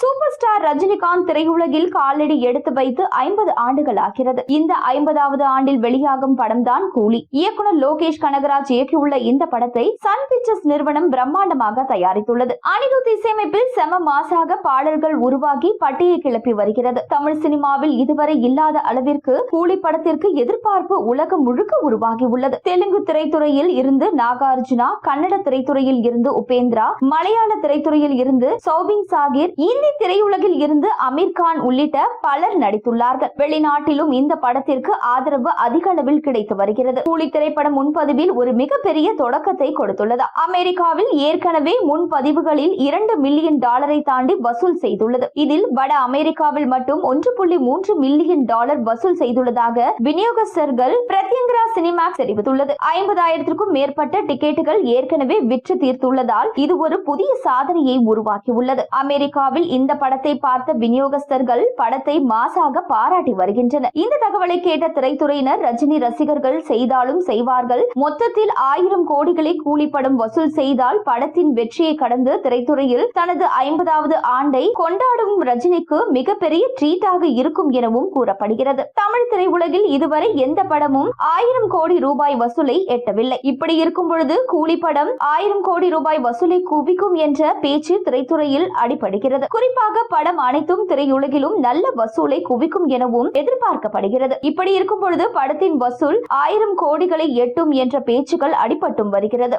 Super star Rajinikanth திரையுலகில் காலடி எடுத்து வைத்து ஐம்பது ஆண்டுகள் ஆகிறது. இந்த ஐம்பதாவது ஆண்டில் வெளியாகும் படம்தான் கூலி. இயக்குனர் லோகேஷ் கனகராஜ் இயக்கியுள்ள இந்த படத்தை சன் பிக்சர்ஸ் நிறுவனம் பிரம்மாண்டமாக தயாரித்துள்ளது. அனிருத் இசையமைப்பில் செம மாசாக பாடல்கள் உருவாகி பட்டியை கிளப்பி வருகிறது. தமிழ் சினிமாவில் இதுவரை இல்லாத அளவிற்கு கூலி படத்திற்கு எதிர்பார்ப்பு உலகம் முழுக்க உருவாகி உள்ளது. தெலுங்கு திரைத்துறையில் இருந்து நாகார்ஜுனா கன்னட திரைத்துறையில் இருந்து உபேந்திரா மலையாள திரைத்துறையில் இருந்து சௌபின் சாகிர் இந்தி திரையுலகில் இருந்து அமீர் கான் உள்ளிட்ட பலர் நடித்துள்ளார்கள். வெளிநாட்டிலும் இந்த படத்திற்கு ஆதரவு அதிக அளவில் கிடைத்து வருகிறது. கூலி திரைப்படம் முன்பதிவில் ஒரு மிகப்பெரிய தொடக்கத்தை கொடுத்துள்ளது. அமெரிக்காவில் ஏற்கனவே முன்பதிவுகளில் இரண்டு மில்லியன் டாலரை தாண்டி வசூல் செய்துள்ளது. இதில் வட அமெரிக்காவில் மட்டும் ஒன்று புள்ளி மூன்று மில்லியன் டாலர் வசூல் செய்துள்ளதாக விநியோகஸ்தர்கள் பிரத்யங்கரா சினிமாக்ஸ் தெரிவித்துள்ளது. ஐம்பதாயிரத்திற்கும் மேற்பட்ட டிக்கெட்டுகள் ஏற்கனவே விற்று தீர்த்துள்ளதால் இது ஒரு புதிய சாதனையை உருவாக்கியுள்ளது. அமெரிக்காவில் இந்த படத்தை பார்த்த விநியோகஸ்தர்கள் படத்தை மாசாக பாராட்டி வருகின்றனர். இந்த தகவலை கேட்ட திரைத்துறையினர் ரஜினி ரசிகர்கள் செய்தாலும் செய்வார்கள். மொத்தத்தில் ஆயிரம் கோடிகளை கூலிப்படம் வசூல் செய்தால் படத்தின் வெற்றியை கடந்து திரைத்துறையில் தனது ஐம்பதாவது ஆண்டை கொண்டாடும் ரஜினிக்கு மிகப்பெரிய ட்ரீட்டாக இருக்கும் எனவும் கூறப்படுகிறது. தமிழ் திரையுலகில் இதுவரை எந்த படமும் ஆயிரம் கோடி ரூபாய் வசூலை எட்டவில்லை. இப்படி இருக்கும் பொழுது கூலி படம் ஆயிரம் கோடி ரூபாய் வசூலை குவிக்கும் என்ற பேச்சு திரைத்துறையில் அடிபடுகிறது. குறிப்பாக படம் அனைத்தும் திரையுலகிலும் நல்ல வசூலை குவிக்கும் எனவும் எதிர்பார்க்கப்படுகிறது. இப்படி இருக்கும் பொழுது படத்தின் வசூல் ஆயிரம் கோடிகளை எட்டும் என்ற பேச்சுக்கள் அடிபட்டும் வருகிறது.